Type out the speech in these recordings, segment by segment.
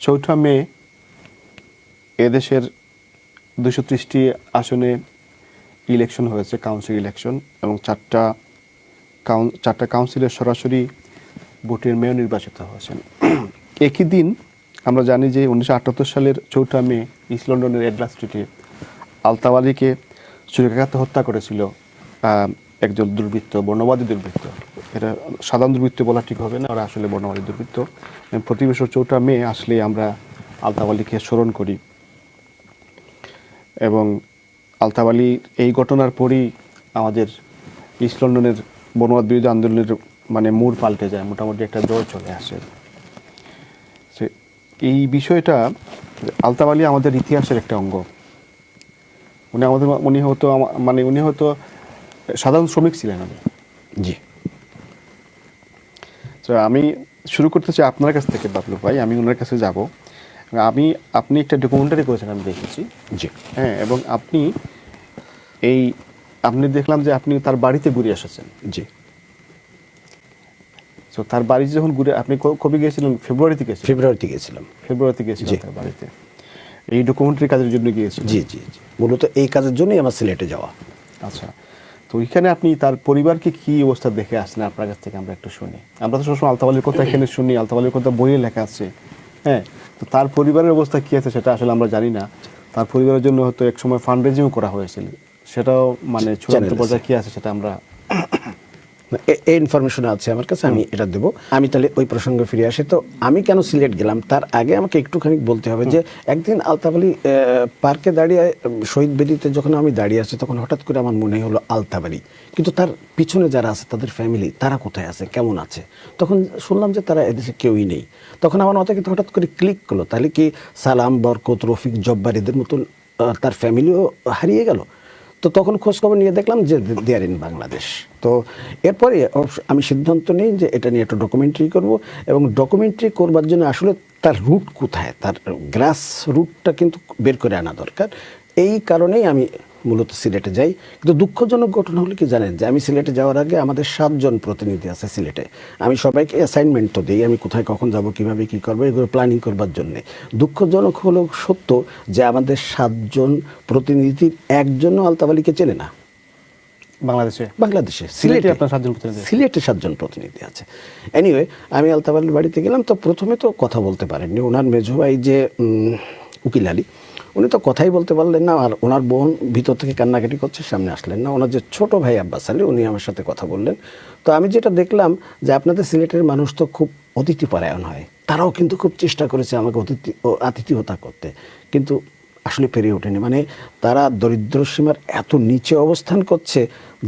চৌঠা মে এদেশের দুশো ত্রিশটি আসনে ইলেকশন হয়েছে কাউন্সিল ইলেকশন এবং চারটা কাউন চারটা কাউন্সিলের সরাসরি ভোটের মেয়র নির্বাচিত হয়েছেন। একই দিন আমরা জানি যে উনিশশো আটাত্তর সালের চৌঠা মে ইস্ট লন্ডনের এডলা স্ট্রিটে আলতাওয়ালিকে সুরেখাঘাতে হত্যা করেছিল একজন দুর্বৃত্ত, বর্ণবাদী দুর্বৃত্ত। এটা সাধারণ দুর্বৃত্ত বলা ঠিক হবে না, ওরা আসলে বর্ণবাদী দুর্বৃত্ত। প্রতি বছর চৌঠা মে আসলে আমরা আলতাবালিকে স্মরণ করি। এবং আলতাবালি এই ঘটনার পরই আমাদের ইস্ট লন্ডনের বনবাদ বিরোধী আন্দোলনের মানে মূর পাল্টে যায়, মোটামুটি একটা জ্বর চলে আসে। সে, এই বিষয়টা আলতাবালি আমাদের ইতিহাসের একটা অঙ্গ। উনি আমাদের উনি হয়তো আমা- মানে উনি হয়তো সাধারণ শ্রমিক ছিলেন উনি। জি। তো আমি শুরু করতে চাই আপনার কাছ থেকে বাবলু ভাই। আমি ওনার কাছে যাব। আমি আপনি একটা ডকুমেন্টারি করেছেন আমি দেখেছি। জি। হ্যাঁ এবং আপনি এই আপনি দেখলাম যে আপনি তার বাড়িতে ঘুরে এসেছেন। জি। তো তার বাড়িতে যখন ঘুরে আপনি কবে গিয়েছিলেন? ফেব্রুয়ারিতে গিয়েছিলেন? ফেব্রুয়ারিতে গেছিলাম ফেব্রুয়ারিতে গিয়েছিলেন তার বাড়িতে। এই ডকুমেন্টারি কাজের জন্য গিয়েছিলেন? জি জি জি। মূলত এই কাজের জন্যই আমার সিলেটে যাওয়া। আচ্ছা। তো ওইখানে আপনি তার পরিবারকে কি অবস্থা দেখে আসলেন আপনার কাছ থেকে আমরা একটু শুনি? আমরা তো সবসময় আলতাবালির কথা এখানে শুনি আলতাবালির কথা বইয়ে লেখা আছে। হ্যাঁ তো তার পরিবারের অবস্থা কি আছে সেটা আসলে আমরা জানি না। তার পরিবারের জন্য হয়তো এক সময় ফান্ড রেজিংও করা হয়েছিল। সেটাও মানে চূড়ান্ত Channel পর্যায়ে কি আছে সেটা আমরা এই ইনফরমেশন আছে আমার কাছে আমি এটা দেবো। আমি তাহলে ওই প্রসঙ্গে ফিরে আসি। তো আমি কেন সিলেট গেলাম? তার আগে আমাকে একটুখানি বলতে হবে যে একদিন আলতাবালি আহ, পার্কে দাঁড়িয়ে শহীদ বেদিতে যখন আমি দাঁড়িয়ে আছি তখন হঠাৎ করে আমার মনে হলো আলতাবালি কিন্তু তার পিছনে যারা আছে তাদের ফ্যামিলি তারা কোথায় আছে? কেমন আছে? তখন শুনলাম যে তারা এদেশে কেউই নেই। তখন আমার মাথায় কিন্তু হঠাৎ করে ক্লিক করল। তাহলে কি সালাম বরকত রফিক জব্বার এদের মতন তার ফ্যামিলিও হারিয়ে গেল? তো তখন খোঁজখবর নিয়ে দেখলাম যে দেয়ার ইন বাংলাদেশ তো এরপরে আমি সিদ্ধান্ত নিই যে এটা নিয়ে একটা ডকুমেন্টারি করব এবং ডকুমেন্টারি করবার জন্য আসলে তার রুট কোথায়? তার গ্রাস রুটটা কিন্তু বের করে আনা দরকার। এই কারণেই আমি মূলত সিলেটে যাই। কিন্তু দুঃখজনক ঘটনা হলো কি জানেন যে আমি সিলেটে যাওয়ার আগে আমাদের সাতজন প্রতিনিধি আছে সিলেটে। আমি সবাইকে অ্যাসাইনমেন্ট তো দিই আমি কোথায় কখন যাব কীভাবে কি করব এগুলো প্ল্যানিং করবার জন্যে। দুঃখজনক হলো সত্য যে আমাদের সাতজন প্রতিনিধির একজনও আলতাবালিকে চেনে না। বাংলাদেশে? বাংলাদেশে সিলেটে আপনার সাতজন প্রতিনিধি সিলেটে সাতজন প্রতিনিধি আছে। এনিওয়ে আমি আলতাবালির বাড়িতে গেলাম তো প্রথমে তো কথা বলতে পারেননি। ওনার মেজো ভাই যে উকিল আলী উনি তো কথাই বলতে পারলেন না, আর ওনার বোন ভিতর থেকে কান্নাকাটি করছে, সামনে আসলেন না। ওনার যে ছোট ভাই আব্বাস আলী, উনি আমার সাথে কথা বললেন। তো আমি যেটা দেখলাম যে আপনাদের সিলেটের মানুষ তো খুব অতিথি পরায়ণ হয়। তারাও কিন্তু খুব চেষ্টা করেছে আমাকে অতিথি, ও আতিথিয়তা করতে। কিন্তু আসলে পেরে ওঠেনি। মানে তারা দরিদ্র সীমার এত নিচে অবস্থান করছে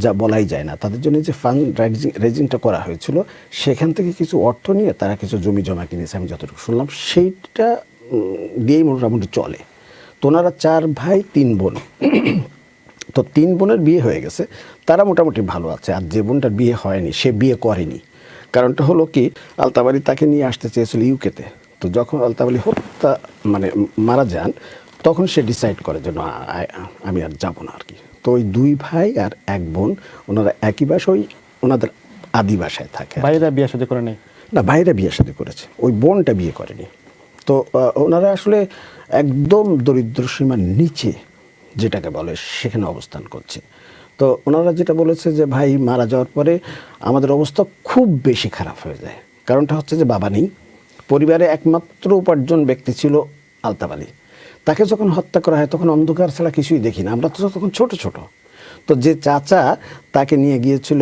যা বলাই যায় না। তাদের জন্য যে ফান্ড রাইজিং রেজিংটা করা হয়েছিল, সেখান থেকে কিছু অর্থ নিয়ে তারা কিছু জমি জমা কিনেছে, আমি যতটুকু শুনলাম। সেইটা দিয়েই মোটামুটি চলে। তো ওনারা চার ভাই তিন বোন। তো তিন বোনের বিয়ে হয়ে গেছে। তারা মোটামুটি ভালো আছে। আর যে বোনটার বিয়ে হয়নি সে বিয়ে করেনি। কারণটা হলো কি আলতাবাড়ি তাকে নিয়ে আসতে চেয়েছিল ইউকেতে। তো যখন আলতাবাড়ি হত্যা মানে মারা যান তখন সে ডিসাইড করে যে না আমি আর যাব না আর কি। তো ওই দুই ভাই আর এক বোন ওনারা একই বাসা ওই ওনাদের আদি বাসায় থাকে বাইরে বিয়ে সাথে করে নেই? না বাইরে বিয়ে শাদী করেছে। ওই বোনটা বিয়ে করেনি। তো ওনারা আসলে একদম দরিদ্র সীমার নিচে যেটাকে বলে সেখানে অবস্থান করছে। তো ওনারা যেটা বলেছে যে ভাই মারা যাওয়ার পরে আমাদের অবস্থা খুব বেশি খারাপ হয়ে যায়। কারণটা হচ্ছে যে বাবা নেই। পরিবারে একমাত্র উপার্জন ব্যক্তি ছিল আলতাবালি তাকে যখন হত্যা করা হয় তখন অন্ধকার ছাড়া কিছুই দেখি না। আমরা তো তখন ছোট ছোট। তো যে চাচা তাকে নিয়ে গিয়েছিল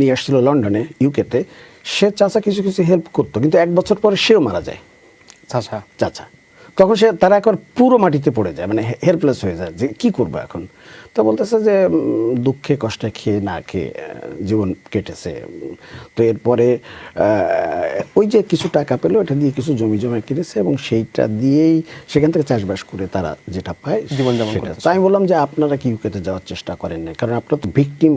নিয়ে আসছিল লন্ডনে ইউকেতে সে চাচা কিছু কিছু হেল্প করতো। কিন্তু এক বছর পরে সেও মারা যায়। চাচা? চাচা। তখন সে তারা একবার পুরো মাটিতে পড়ে যায় মানে হেল্পলেস হয়ে যায় যে কি করব এখন? তো বলতেছে যে দুঃখে কষ্টে খেয়ে না খেয়ে জীবন কেটেছে। তো এরপরে ওই যে কিছু টাকা পেল এটা দিয়ে কিছু জমি জমা কিনেছে এবং সেইটা দিয়েই সেখান থেকে চাষবাস করে তারা যেটা পায় জীবনযাপন আমি বললাম যে আপনারা কি ইউকেতে যাওয়ার চেষ্টা করেন না কারণ আপনারা তো ভিকটিম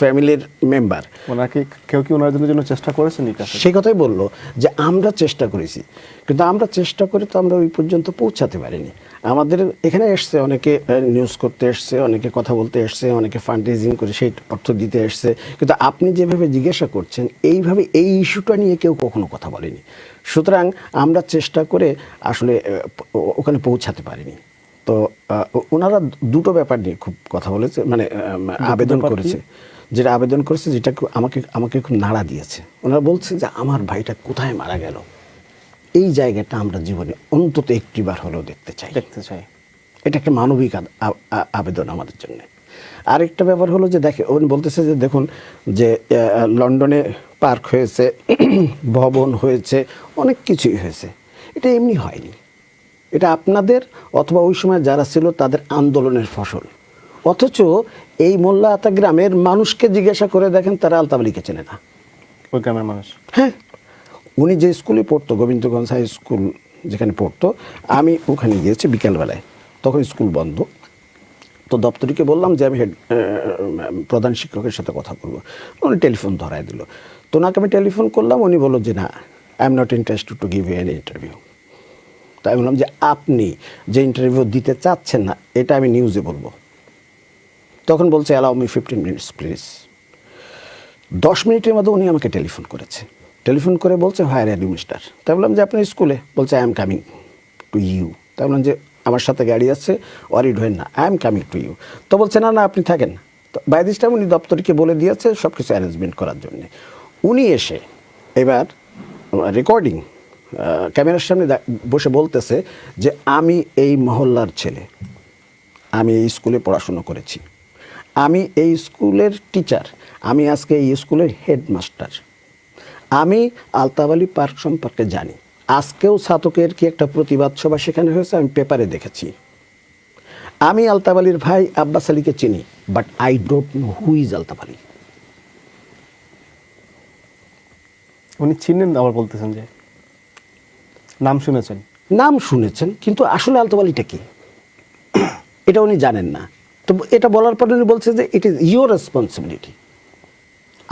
ফ্যামিলির মেম্বার। ওনাকে কেউ কি ওনার জন্য চেষ্টা করেছেন সেই কথাই বলল যে আমরা চেষ্টা করেছি। কিন্তু আমরা চেষ্টা করে তো আমরা ওই পর্যন্ত পৌঁছাতে পারিনি। আমাদের এখানে এসছে অনেকে নিউজ করতে এসছে অনেকে কথা বলতে এসছে অনেকে ফান্ড রেজিং করে সেই অর্থ দিতে এসছে। কিন্তু আপনি যেভাবে জিজ্ঞাসা করছেন এইভাবে এই ইস্যুটা নিয়ে কেউ কখনো কথা বলেনি। সুতরাং আমরা চেষ্টা করে আসলে ওখানে পৌঁছাতে পারিনি। তো ওনারা দুটো ব্যাপার নিয়ে খুব কথা বলেছে মানে আবেদন করেছে। যেটা আবেদন করেছে যেটা আমাকে আমাকে খুব নাড়া দিয়েছে। ওনারা বলছে যে আমার ভাইটা কোথায় মারা গেল? এই জায়গাটা আমরা জীবনে অন্তত একটিবার হলেও দেখতে চাই। দেখতে চাই। এটা একটা মানবিক আবেদন আমাদের জন্য। আরেকটা ব্যাপার হলো যে দেখে উনি বলতেছে যে দেখুন যে লন্ডনে পার্ক হয়েছে ভবন হয়েছে অনেক কিছুই হয়েছে। এটা এমনি হয়নি। এটা আপনাদের অথবা ওই সময় যারা ছিল তাদের আন্দোলনের ফসল। অথচ এই মোল্লা আতা গ্রামের মানুষকে জিজ্ঞাসা করে দেখেন তারা আলতাবলিকে চেনে না। ওই গ্রামের মানুষ? হ্যাঁ। উনি যে স্কুলে পড়তো গোবিন্দগঞ্জ হাই স্কুল যেখানে পড়তো আমি ওখানে গিয়েছি বিকেলবেলায়। তখন স্কুল বন্ধ। তো দপ্তরিকে বললাম যে আমি হেড প্রধান শিক্ষকের সাথে কথা বলব। উনি টেলিফোন ধরায় দিল। তো ওনাকে আমি টেলিফোন করলাম উনি বলল যে না I am not interested to give an interview তাই বললাম যে আপনি যে ইন্টারভিউ দিতে চাচ্ছেন না এটা আমি নিউজে বলব। তখন বলছে allow me fifteen minutes please দশ মিনিটের মধ্যে উনি আমাকে টেলিফোন করেছে। টেলিফোন করে বলছে হায়ার আর মিস্টার তাই বললাম যে আপনার স্কুলে? বলছে I am coming to you তাই বললাম যে, আমার সাথে গাড়ি আছে ওয়ারিড হয়েন না I am coming to you তো বলছে, না না, আপনি থাকেন। তো বাই দিস টাইম উনি দপ্তরকে বলে দিয়েছে সব কিছু অ্যারেঞ্জমেন্ট করার জন্য। উনি এসে এবার রেকর্ডিং ক্যামেরার সামনে বসে বলতেছে যে, আমি এই মহল্লার ছেলে। আমি এই স্কুলে পড়াশুনো করেছি। আমি এই স্কুলের টিচার আমি আজকে এই স্কুলের হেডমাস্টার আমি আলতাবালি পার্ক সম্পর্কে জানি। আজকেও ছাতকের কি একটা প্রতিবাদ সভা সেখানে হয়েছে আমি পেপারে দেখেছি। আমি আলতাবালির ভাই আব্বাস আলীকে চিনি but I don't know who is Altabali. উনি চিনেন আবার বলতেছেন যে নাম শুনেছেন। নাম শুনেছেন কিন্তু আসলে আলতাবালিটা কি? এটা উনি জানেন না। তো এটা বলার পরে উনি বলছে যে ইট ইজ ইউর রেসপন্সিবিলিটি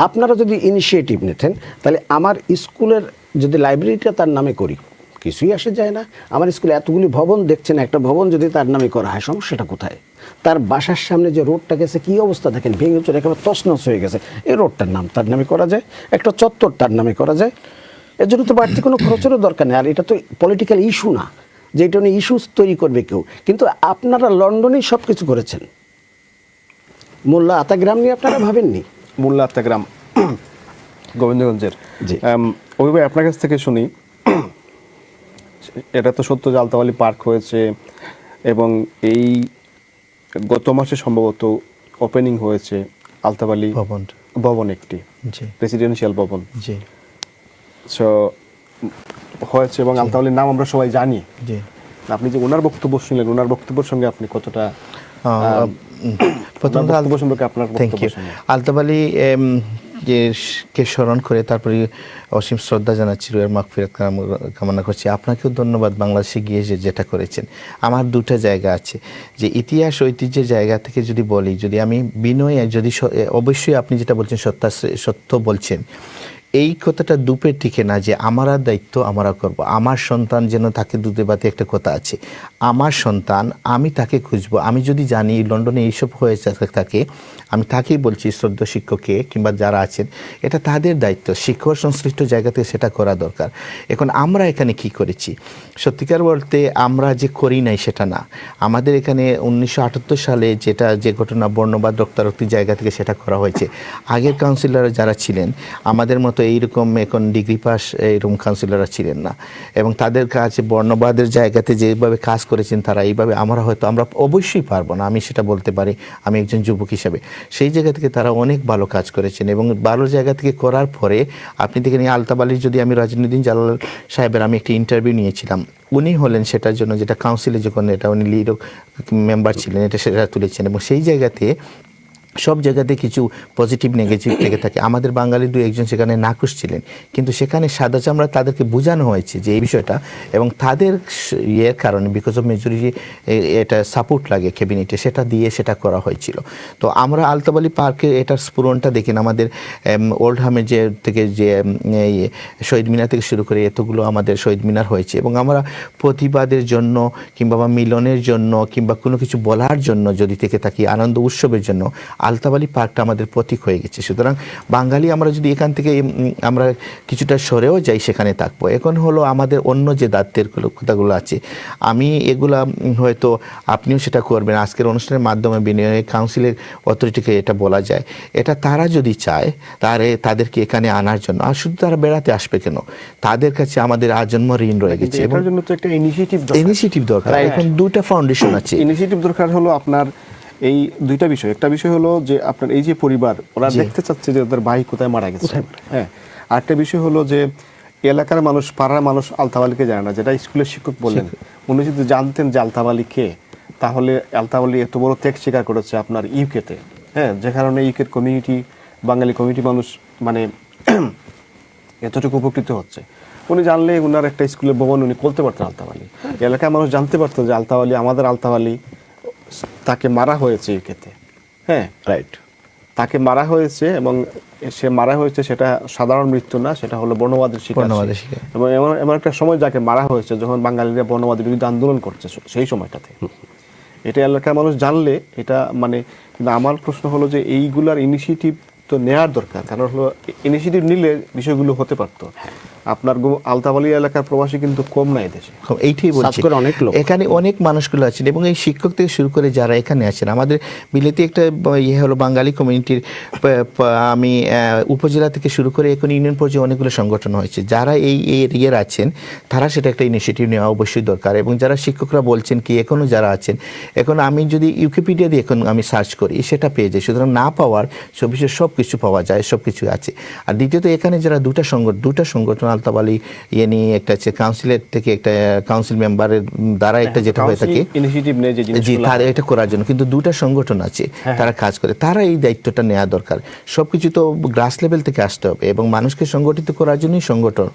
আপনারা যদি ইনিশিয়েটিভ নিতেন, তাহলে আমার স্কুলের যদি লাইব্রেরিটা তার নামে করি, কিছুই আসে যায় না। আমার স্কুলে এতগুলি ভবন দেখছেন, একটা ভবন যদি তার নামে করা হয়, সমস্যাটা কোথায়? তার বাসার সামনে যে রোডটা গেছে, কী অবস্থা দেখেন, ভেঙে চলে একেবারে তছনছ হয়ে গেছে। এই রোডটার নাম তার নামে করা যায়, একটা চত্বর তার নামে করা যায়। এর জন্য তো বাড়তি কোনো খরচেরও দরকার নেই, আর এটা তো পলিটিক্যাল ইস্যু না, যে এটা নিয়ে ইস্যুস তৈরি করবে কেউ। কিন্তু আপনারা লন্ডনেই সব কিছু করেছেন। মোল্লা আতাগ্রাম নিয়ে আপনারা ভাবেননি? মোল্লা আত্মা গ্রাম গোবিন্দগঞ্জের। জি। অভি ভাই আপনার কাছ থেকে শুনি এটা তো সত্য যে আলতাওয়ালি পার্ক হয়েছে এবং এই গত মাসে সম্ভবত ওপেনিং হয়েছে আলতাবালি ভবন। ভবন একটি জি। প্রেসিডেন্সিয়াল ভবন। জি। সো হয়েছে এবং আলতাওয়ালির নাম আমরা সবাই জানি। জি। আপনি যে ওনার বক্তব্য শুনলেন ওনার বক্তব্যের সঙ্গে আপনি কতটা প্রথমত বক্তব্য সম্পর্কে আপনার থ্যাংক ইউ যে স- কে স্মরণ করে তারপরে অসীম শ্রদ্ধা জানাচ্ছি রুয়ের মাগফিরাত কাম- কামনা করছি। আপনাকেও ধন্যবাদ বাংলাদেশে গিয়ে যে যেটা করেছেন। আমার দুটো জায়গা আছে। যে ইতিহাস ঐতিহ্যের জায়গা থেকে যদি বলি যদি আমি বিনয় যদি অবশ্যই আপনি যেটা বলছেন সত্য সত্য বলছেন এই কথাটা দুপে টিকে না যে আমারা দায়িত্ব আমরা করব। আমার সন্তান যেন তাকে দুধে বাতে একটা কথা আছে। আমার সন্তান, আমি তাকে খুঁজব। আমি যদি জানি লন্ডনে এইসব হয়ে থাকে, আমি তাকেই বলছি শ্রদ্ধ শিক্ষককে কিংবা যারা আছেন, এটা তাদের দায়িত্ব। শিক্ষক সংশ্লিষ্ট জায়গা থেকে সেটা করা দরকার। এখন আমরা এখানে কি করেছি? সত্যিকার বলতে আমরা যে করি নাই সেটা না। আমাদের এখানে উনিশশো আটাত্তর সালে যেটা যে ঘটনা বর্ণবাদ রক্তারক্তি জায়গা থেকে সেটা করা হয়েছে। আগের কাউন্সিলর যারা ছিলেন, আমাদের মতো এইরকম এখন ডিগ্রি পাস এইরকম কাউন্সিলররা ছিলেন না। এবং তাদের কাছে বর্ণবাদের জায়গাতে যেভাবে কাজ করেছেন তারা, এইভাবে আমরা হয়তো, আমরা অবশ্যই পারব না, আমি সেটা বলতে পারি, আমি একজন যুবক হিসাবে। সেই জায়গা থেকে তারা অনেক ভালো কাজ করেছেন এবং ভালো জায়গা থেকে করার পরে, আপনি দেখেন এই আলতাবালির যদি আমি রাজনীতিন জালাল সাহেবের আমি একটি ইন্টারভিউ নিয়েছিলাম, উনি হলেন সেটার জন্য যেটা কাউন্সিলে যখন এটা উনি লিড মেম্বার ছিলেন, এটা সেটা তুলেছেন। এবং সেই জায়গাতে সব জায়গাতে কিছু পজিটিভ নেগেটিভ থেকে থাকে। আমাদের বাঙালি দু একজন সেখানে নাকুশ ছিলেন। কিন্তু সেখানে সাদা চামড়া তাদেরকে বোঝানো হয়েছে যে এই বিষয়টা এবং তাদের ইয়ের কারণে বিকজ অফ মেজরিটি এটা সাপোর্ট লাগে ক্যাবিনেটে সেটা দিয়ে সেটা করা হয়েছিল। তো আমরা আলতাবালি পার্কে এটার স্ফুরণটা দেখেন আমাদের ওল্ড হামের যে থেকে যে শহীদ মিনার থেকে শুরু করে এতগুলো আমাদের শহীদ মিনার হয়েছে এবং আমরা প্রতিবাদের জন্য কিংবা মিলনের জন্য কিংবা কোনো কিছু বলার জন্য যদি থেকে থাকি, আনন্দ উৎসবের জন্য আলতাবালি পার্কটা আমাদের প্রতীক হয়ে গেছে। সুতরাং বাঙালি আমরা যদি এখান থেকে আমরা কিছুটা সরেও যাই সেখানে থাকব। এখন হলো আমাদের অন্য যে গুলো- কথাগুলো আছে আমি এগুলা হয়তো আপনিও সেটা করবেন। আজকের অনুষ্ঠানের মাধ্যমে বিনিয়োগ কাউন্সিলের অথরিটিকে এটা বলা যায়। এটা তারা যদি চায় তারে তাদেরকে এখানে আনার জন্য। আর শুধু তারা বেড়াতে আসবে কেন? তাদের কাছে আমাদের আজন্ম ঋণ রয়ে গেছে এটার জন্য তো একটা ইনিশিয়েটিভ ইনিশিয়েটিভ দরকার। এখন দুটা ফাউন্ডেশন আছে। ইনিশিয়েটিভ দরকার হলো আপনার এই দুইটা বিষয়। একটা বিষয় হলো যে আপনার এই যে পরিবার ওরা দেখতে চাচ্ছে যে ওদের ভাই কোথায় মারা গেছে। হ্যাঁ। আরেকটা বিষয় হলো যে এলাকার মানুষ পাড়ার মানুষ আলতাবালিকে জানে না। যেটা স্কুলের শিক্ষক বললেন উনি যদি জানতেন যে আলতাবালি কে তাহলে আলতাবালি এত বড় ত্যাগ স্বীকার করেছে আপনার ইউকেতে। হ্যাঁ যে কারণে ইউকের কমিউনিটি বাঙালি কমিউনিটি মানুষ মানে এতটুকু উপকৃত হচ্ছে। উনি জানলে উনার একটা স্কুলের ভবন উনি খুলতে পারতেন আলতাওয়ালি এলাকার মানুষ জানতে পারতো যে আলতাওয়ালি আমাদের আলতাওয়ালি তাকে মারা হয়েছে ইউকেতে হ্যাঁ? রাইট তাকে মারা হয়েছে এবং সে মারা হয়েছে সেটা সাধারণ মৃত্যু না সেটা হলো বর্ণবাদের শিকার। এবং এমন এমন একটা সময় যাকে মারা হয়েছে যখন বাঙালিরা বর্ণবাদের বিরুদ্ধে আন্দোলন করছে সেই সময়টাতে। এটা এলাকার মানুষ জানলে এটা মানে কিন্তু আমার প্রশ্ন হলো যে এইগুলার ইনিশিয়েটিভ তো নেওয়ার দরকার। কারণ হলো ইনিশিয়েটিভ নিলে বিষয়গুলো হতে পারতো। আপনার গো- আলতাবালি এলাকার প্রবাসী কিন্তু কম নাই দেশে। এইটাই বলছি। করে অনেক লোক। এখানে অনেক মানুষগুলো আছেন এবং এই শিক্ষক থেকে শুরু করে যারা এখানে আছেন আমাদের বিলেতে একটা ইয়ে হলো বাঙালি কমিউনিটির আমি উপজেলা থেকে শুরু করে এখন ইউনিয়ন পর্যায়ে অনেকগুলো সংগঠন হয়েছে। যারা এই এই এরিয়ার আছেন তারা সেটা একটা ইনিশিয়েটিভ নেওয়া অবশ্যই দরকার এবং যারা শিক্ষকরা বলছেন কি এখনও যারা আছেন এখন আমি যদি ইউকিপিডিয়া দিয়ে এখন আমি সার্চ করি সেটা পেয়ে যাই। সুতরাং না পাওয়ার সব বিষয়ে সব কিছু পাওয়া যায় সব কিছু আছে। আর দ্বিতীয়ত এখানে যারা দুটা সংগঠন দুটা সংগঠন আলতাবালি ইয়ে নিয়ে একটা আছে কাউন্সিলের থেকে একটা কাউন্সিল মেম্বারের দ্বারা একটা যেটা হয়ে থাকে। জি তারা এটা করার জন্য। কিন্তু দুটা সংগঠন আছে তারা কাজ করে। তারা এই দায়িত্বটা নেওয়া দরকার। সবকিছু তো গ্রাস লেভেল থেকে আসতে হবে এবং মানুষকে সংগঠিত করার জন্যই সংগঠন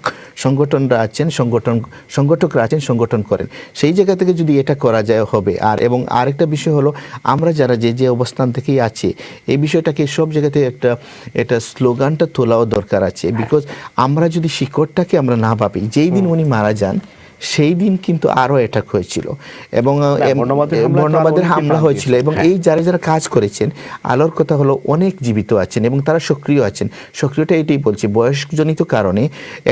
সংগঠনরা আছেন সংগঠন সংগঠকরা আছেন সংগঠন করেন। সেই জায়গা থেকে যদি এটা করা যায় হবে। আর এবং আরেকটা বিষয় হলো আমরা যারা যে যে অবস্থান থেকেই আছি এই বিষয়টাকে সব জায়গাতে একটা এটা স্লোগানটা তোলাও দরকার আছে। বিকজ আমরা যদি শিকড়টাকে আমরা না ভাবি। যেই দিন উনি মারা যান সেই দিন কিন্তু আরও অ্যাটাক হয়েছিল এবং বর্ণবাদের হামলা হয়েছিল এবং এই যারা যারা কাজ করেছেন আলোর কথা হলো অনেক জীবিত আছেন এবং তারা সক্রিয় আছেন। সক্রিয়টা এটাই বলছি বয়সজনিত কারণে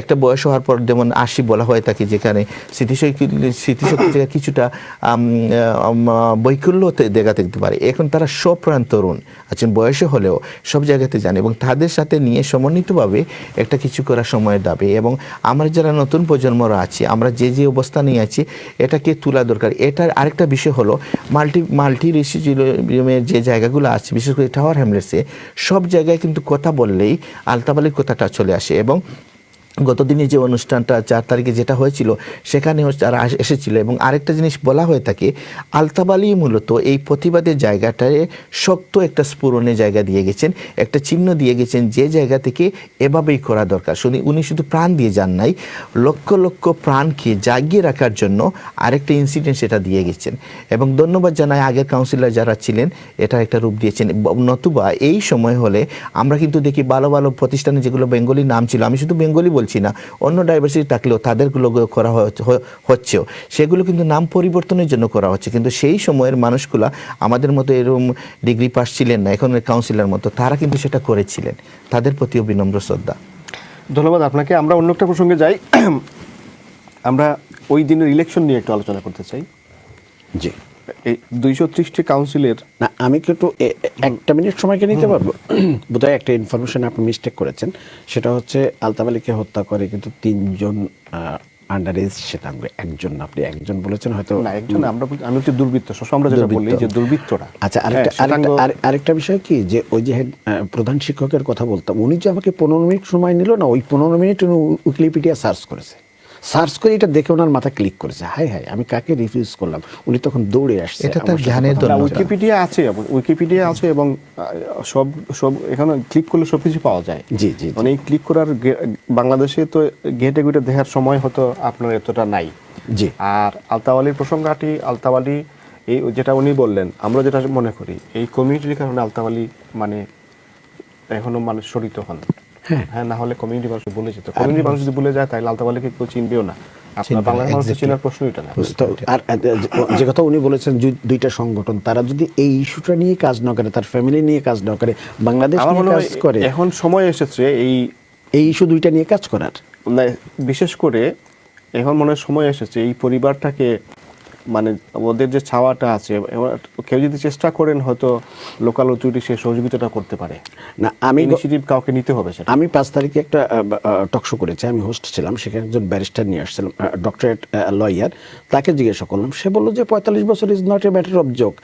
একটা বয়স হওয়ার পর যেমন আশি বলা হয়ে থাকে যেখানে স্মৃতিশক্তি স্মৃতিশক্তি থেকে কিছুটা বৈকল্য দেখা দেখতে পারে। এখন তারা সপ্রাণ তরুণ আছেন বয়সে হলেও সব জায়গাতে যান এবং তাদের সাথে নিয়ে সমন্বিতভাবে একটা কিছু করার সময়ের দাবি। এবং আমরা যারা নতুন প্রজন্মরা আছি আমরা যে যে অবস্থানে আছে এটাকে তোলা দরকার? এটার আরেকটা বিষয় হলো, মাল্টি মাল্টি রিসিজিলিয়ামের যে জায়গাগুলো আছে, বিশেষ করে টাওয়ার হ্যামলেটসে, সব জায়গায় কিন্তু কথা বললেই আলতাবালির কথাটা চলে আসে এবং গতদিনে যে অনুষ্ঠানটা, চার তারিখে যেটা হয়েছিল, সেখানেও আস- এসেছিল এবং আরেকটা জিনিস বলা হয়ে থাকে, আলতাবালি মূলত এই প্রতিবাদের জায়গাটায় শক্ত একটা স্ফুরণের জায়গা দিয়ে গেছেন, একটা চিহ্ন দিয়ে গেছেন যে জায়গা থেকে এভাবেই করা দরকার। শুধু উনি শুধু প্রাণ দিয়ে যান নাই, লক্ষ লক্ষ প্রাণকে জাগিয়ে রাখার জন্য আরেকটা ইনসিডেন্ট সেটা দিয়ে গেছেন এবং ধন্যবাদ জানাই আগের কাউন্সিলর যারা ছিলেন, এটা একটা রূপ দিয়েছেন। নতুবা এই সময় হলে আমরা কিন্তু দেখি ভালো ভালো প্রতিষ্ঠানে যেগুলো বেঙ্গলি নাম ছিল, আমি শুধু বেঙ্গলি বলছি না অন্য ডাইভার্সিটি থাকলেও তাদেরগুলো করা হচ্ছে- হচ্ছেও। সেগুলো কিন্তু নাম পরিবর্তনের জন্য করা হচ্ছে। কিন্তু সেই সময়ের মানুষগুলা আমাদের মতো এরকম ডিগ্রি পাস ছিলেন না এখন কাউন্সিলর মতো তারা কিন্তু সেটা করেছিলেন। তাদের প্রতিও বিনম্র শ্রদ্ধা। ধন্যবাদ আপনাকে। আমরা অন্য একটা প্রসঙ্গে যাই। আমরা ওই দিনের ইলেকশন নিয়ে একটু আলোচনা করতে চাই। জি। এই দুইশো ত্রিশটি কাউন্সিলের না আমি কি একটু মিনিট সময়কে নিতে পারব? বোধহয় একটা ইনফরমেশন আপনি মিস্টেক করেছেন। সেটা হচ্ছে আলতাবালিকে হত্যা করে কিন্তু তিনজন আন্ডার এজ শ্বেতাঙ্গ একজন আপনি একজন বলেছেন হয়তো না একজন আমরা আমি হচ্ছে দুর্বৃত্ত আমরা যেটা বলি যে দুর্বৃত্তরা। আচ্ছা আরেকটা হ্যাঁ, আরেকটা বিষয় কি যে ওই যে প্রধান শিক্ষকের কথা বলতাম উনি যে আমাকে পনেরো মিনিট সময় নিল না ওই পনেরো মিনিট উনি উইকিপিডিয়া সার্চ করেছে। সার্চ করে এটা দেখে ওনার মাথা ক্লিক করেছে। হাই হাই আমি কাকে রিফিউজ করলাম? উনি তখন দৌড়ে আসছে এটা তার জ্ঞানের উইকিপিডিয়া আছে এবং উইকিপিডিয়া আছে এবং সব সব এখানে ক্লিক করলে সব কিছু পাওয়া যায়। জি, জি, জি। মানে ক্লিক করার বাংলাদেশে তো ঘেটে ঘুটে দেখার সময় হয়তো আপনার এতটা নাই। জি। আর আলতাওয়ালির প্রসঙ্গটি আলতাওয়ালি এই যেটা উনি বললেন আমরা যেটা মনে করি এই কমিউনিটির কারণে আলতাওয়ালি মানে এখনও মানুষ শরিত হন। হ্যাঁ। না হলে কমিউনিটি মানুষ বলে যেত। কমিউনিটি মানুষ যদি বলে যায় তাহলে আলতাওয়ালিকে কেউ চিনবেও না। আর যে- কথা উনি বলেছেন দুইটা সংগঠন তারা যদি এই ইস্যুটা নিয়ে কাজ না করে তার ফ্যামিলি নিয়ে কাজ না করে বাংলাদেশ কাজ করে এখন সময় এসেছে এই এই ইস্যু দুইটা নিয়ে কাজ করার। বিশেষ করে এখন মনে হয় সময় এসেছে এই পরিবারটাকে মানে ওদের যে ছাওয়াটা আছে কেউ যদি চেষ্টা করেন হয়তো লোকাল অথরিটি সে সহযোগিতাটা করতে পারে। না আমি ইনিশিয়েটিভ কাউকে নিতে হবে সেটা। আমি পাঁচ তারিখে একটা টকশো করেছি আমি হোস্ট ছিলাম সেখানে একজন ব্যারিস্টার নিয়ে আসছিলাম ডক্টরেট লয়ার তাকে জিজ্ঞাসা করলাম সে বলল যে পঁয়তাল্লিশ বছর is not a matter of joke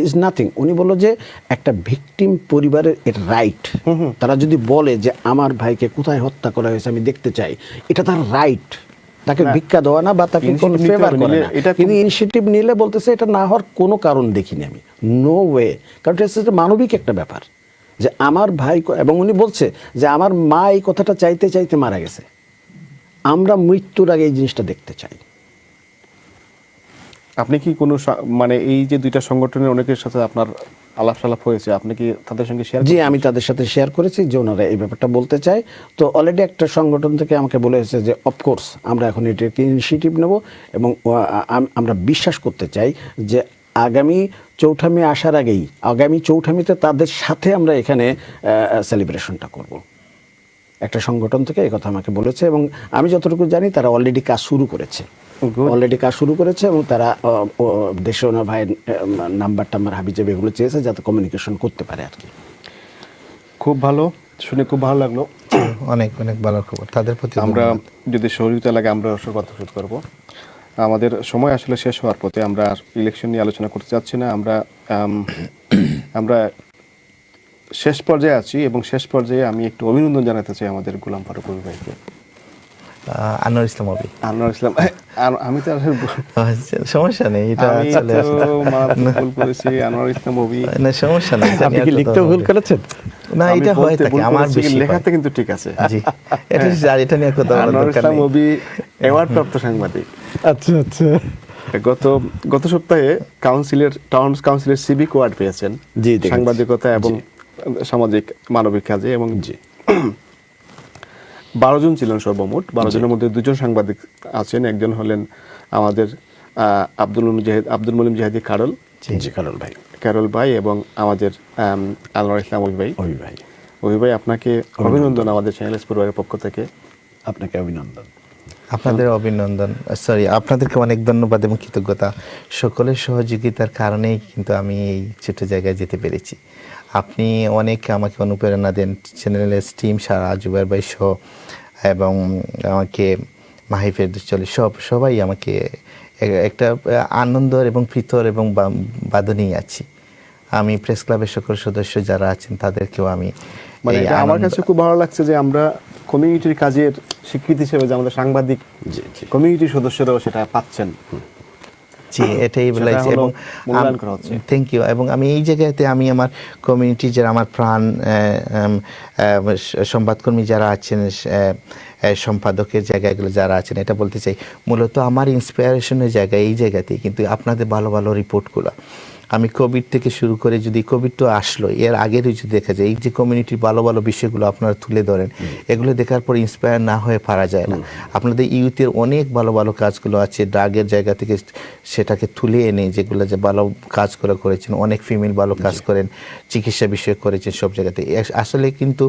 is nothing উনি বলল যে একটা ভিকটিম পরিবারের এর রাইট তারা যদি বলে যে আমার ভাইকে কোথায় হত্যা করা হয়েছে আমি দেখতে চাই এটা তার রাইট তাকে ভিক্ষা দেওয়া না বা তাকে কোনো ফেভার করে না। কিন্তু ইনিশিয়েটিভ নিলে বলতেছে এটা না হওয়ার কোনো কারণ দেখিনি আমি। নো ওয়ে কারণ এটা মানবিক একটা ব্যাপার। যে আমার ভাই এবং উনি বলছে যে আমার মা এই কথাটা চাইতে চাইতে মারা গেছে। আমরা মৃত্যুর আগে এই জিনিসটা দেখতে চাই। আপনি কি কোনো মানে এই যে দুইটা সংগঠনের অনেকের সাথে আপনার আলাপ সালাপ হয়েছে আপনি কি তাদের সঙ্গে শেয়ার জি আমি তাদের সাথে শেয়ার করেছি যে ওনারা এই ব্যাপারটা বলতে চায়। তো অলরেডি একটা সংগঠন থেকে আমাকে বলে হয়েছে যে অফকোর্স আমরা এখন এটাকে ইনিশিয়েটিভ নেব এবং আমরা বিশ্বাস করতে চাই যে আগামী চৌঠামি আসার আগেই আগামী চৌঠামিতে তাদের সাথে আমরা এখানে সেলিব্রেশনটা করব। একটা সংগঠন থেকে এই কথা আমাকে বলেছে এবং আমি যতটুকু জানি তারা অলরেডি কাজ শুরু করেছে. অলরেডি কাজ শুরু করেছে এবং তারা আহ, ও, দেশে ওনার ভাইয়ের নাম্বার টাম্বার হাবিজাবি এগুলো চেয়েছে যাতে কমিউনিকেশন করতে পারে আর কি। খুব ভালো শুনে খুব ভালো লাগল। অনেক অনেক ভালো খবর। তাদের প্রতি আমরা যদি সহযোগিতা লাগে আমরা অবশ্যই কথা শুরু করব। আমাদের সময় আসলে শেষ হওয়ার পথে আমরা আর ইলেকশন নিয়ে আলোচনা করতে চাচ্ছি না। আমরা আমরা শেষ পর্যায়ে আছি এবং শেষ পর্যায়ে আমি একটু অভিনন্দন জানাতে চাই আমাদের গোলাম ফারুক অভি ভাইকে। আনোয়ার ইসলাম অবি আনোয়ার ইসলাম আমি তো আসলে আচ্ছা, সমস্যা নেই এটা চলে তো আসে। মারাত্মক ভুল করেছি আনোয়ার ইসলাম না সমস্যা নেই আপনি কি লিখতে ভুল করেছেন? না এটা হয় থাকে আমার বেশি লেখাতে কিন্তু ঠিক আছে। জি এটা আর এটা নিয়ে কথা বলার দরকার ইসলাম নেই। অ্যাওয়ার্ড প্রাপ্ত সাংবাদিক। আচ্ছা আচ্ছা। গত গত সপ্তাহে কাউন্সিলের টাউন কাউন্সিলের সিভিক ওয়ার্ড পেয়েছেন। জি, সাংবাদিকতা এবং সামাজিক মানবিক কাজে এবং বারো জন ছিলেন সর্বমোট। বারো জনের মধ্যে দুজন সাংবাদিক আছেন একজন হলেন আমাদের আব্দুল মলিম জাহেদ আব্দুল মলিম জাহেদি কারল। জি কারণ ভাই। ক্যারল ভাই এবং আমাদের আম, আনোয়ার ইসলাম অভি ভাই। অভি ভাই। অভি ভাই আপনাকে অভিনন্দন। আমাদের চ্যানেল পরিবারের পক্ষ থেকে। আপনাকে অভিনন্দন। আপনাদের অভিনন্দন। সরি আপনাদেরকে অনেক ধন্যবাদ এবং কৃতজ্ঞতা। সকলের সহযোগিতার কারণেই কিন্তু আমি এই ছোট জায়গায় যেতে পেরেছি। আপনি অনেক আমাকে অনুপ্রেরণা দেন চ্যানেলের স্টিম সারা জুবাইর ভাই সহ এবং আমাকে মাহিফের চলে সব সবাই আমাকে একটা আনন্দ এবং প্রীতর এবং বা- বাদনেই আছি। আমি প্রেস ক্লাবের সকল সদস্য যারা আছেন তাদেরকেও আমি মানে আমার কাছে খুব ভালো লাগছে যে আমরা কমিউনিটির কাজের স্বীকৃতি হিসেবে যে আমাদের সাংবাদিক কমিউনিটির সদস্যরাও সেটা পাচ্ছেন। জি এটাই বলেছি। এবং। থ্যাংক ইউ এবং আমি এই জায়গাতে আমি আমার কমিউনিটি যারা আমার প্রাণ সংবাদকর্মী যারা আছেন সম্পাদকের জায়গাগুলো যারা আছেন এটা বলতে চাই। মূলত আমার ইন্সপিরেশনের জায়গা এই জায়গাতেই কিন্তু আপনাদের ভালো ভালো রিপোর্টগুলো আমি কোভিড থেকে শুরু করে যদি কোভিড তো আসলো এর আগেরও যদি দেখা যায় এই যে কমিউনিটির ভালো ভালো বিষয়গুলো আপনারা তুলে ধরেন এগুলো দেখার পর ইন্সপায়ার না হয়ে পারা যায় না। আপনাদের ইউথের অনেক ভালো ভালো কাজগুলো আছে ড্রাগের জায়গা থেকে সেটাকে তুলে এনে যেগুলো যে ভালো কাজগুলো করেছেন অনেক ফিমেল ভালো কাজ করেন চিকিৎসা বিষয়ে করেছেন সব জায়গাতে। আসলে কিন্তু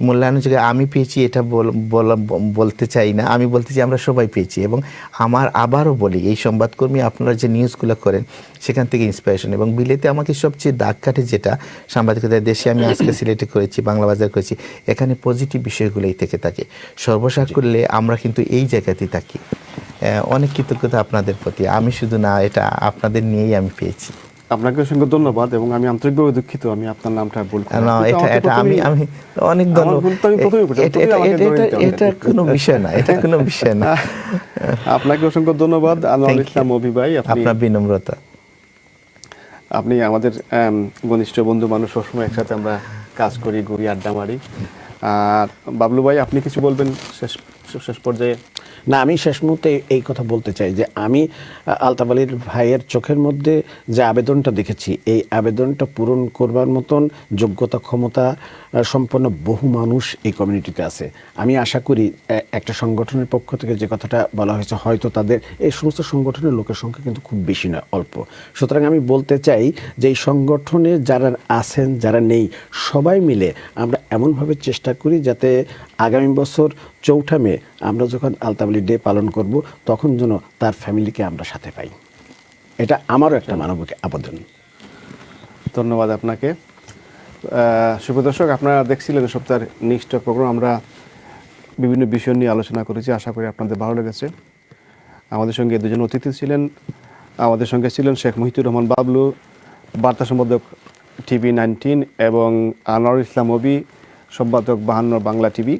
মূল্যায়নের জায়গায় আমি পেয়েছি এটা বল- বলতে চাই না আমি বলতে চাই আমরা সবাই পেয়েছি এবং আমার আবারও বলি এই সংবাদকর্মী আপনারা যে নিউজগুলো করেন সেখান থেকে ইন্সপিরেশন এবং বিলেতে আমাকে সবচেয়ে দাগ কাটে যেটা সাংবাদিকতার দেশে আমি আজকে সিলেটে করেছি বাংলা বাজার করেছি এখানে পজিটিভ বিষয়গুলোই থেকে থাকে। সর্বসাক করলে আমরা কিন্তু এই জায়গাতেই থাকি। অনেক কৃতজ্ঞতা আপনাদের প্রতি। আমি শুধু না এটা আপনাদের নিয়েই আমি পেয়েছি। আপনাকে অসংখ্য ধন্যবাদ এবং আমি আন্তরিকভাবে দুঃখিত আমি আপনার নামটা ভুল না এটা এটা আমি আমি অনেক ধন্যবাদ এটা- এটা-। এটা কোনো বিষয় না এটা কোনো বিষয় না। আপনাকে অসংখ্য ধন্যবাদ। আনোয়ার ইসলাম অভি ভাই আপনার বিনম্রতা। আপনি আমাদের ঘনিষ্ঠ বন্ধু মানুষ সবসময় একসাথে আমরা কাজ করি, ঘুরি, আড্ডা মারি। আর বাবলু ভাই, আপনি কিছু বলবেন শেষ শেষ পর্যায়ে? না, আমি শেষ মুহূর্তে এই কথা বলতে চাই যে আমি আলতাফ আলীর ভাইয়ের চোখের মধ্যে যে আবেদনটা দেখেছি, এই আবেদনটা পূরণ করবার মতন যোগ্যতা, ক্ষমতা সম্পন্ন বহু মানুষ এই কমিউনিটিতে আছে। আমি আশা করি একটা সংগঠনের পক্ষ থেকে যে কথাটা বলা হয়েছে, হয়তো তাদের এই সমস্ত সংগঠনের লোকের সংখ্যা কিন্তু খুব বেশি নয়, অল্প। সুতরাং আমি বলতে চাই যে এই সংগঠনে যারা আছেন, যারা নেই, সবাই মিলে আমরা এমনভাবে চেষ্টা করি যাতে আগামী বছর চৌঠা মে আমরা যখন আলতাবলি ডে পালন করব তখন যেন তার ফ্যামিলিকে আমরা সাথে পাই। এটা আমারও একটা মানবিক আবেদন। ধন্যবাদ আপনাকে। শুভ দর্শক আপনারা দেখছিলেন সপ্তাহের নেক্সট প্রোগ্রাম আমরা বিভিন্ন বিষয় নিয়ে আলোচনা করেছি আশা করি আপনাদের ভালো লেগেছে। আমাদের সঙ্গে দুজন অতিথি ছিলেন। আমাদের সঙ্গে ছিলেন শেখ মহিতুর রহমান বাবলু বার্তা সম্পাদক টিভি নাইনটিন এবং আনোয়ার ইসলাম অবি সম্পাদক বাহান্ন বাংলা টিভি।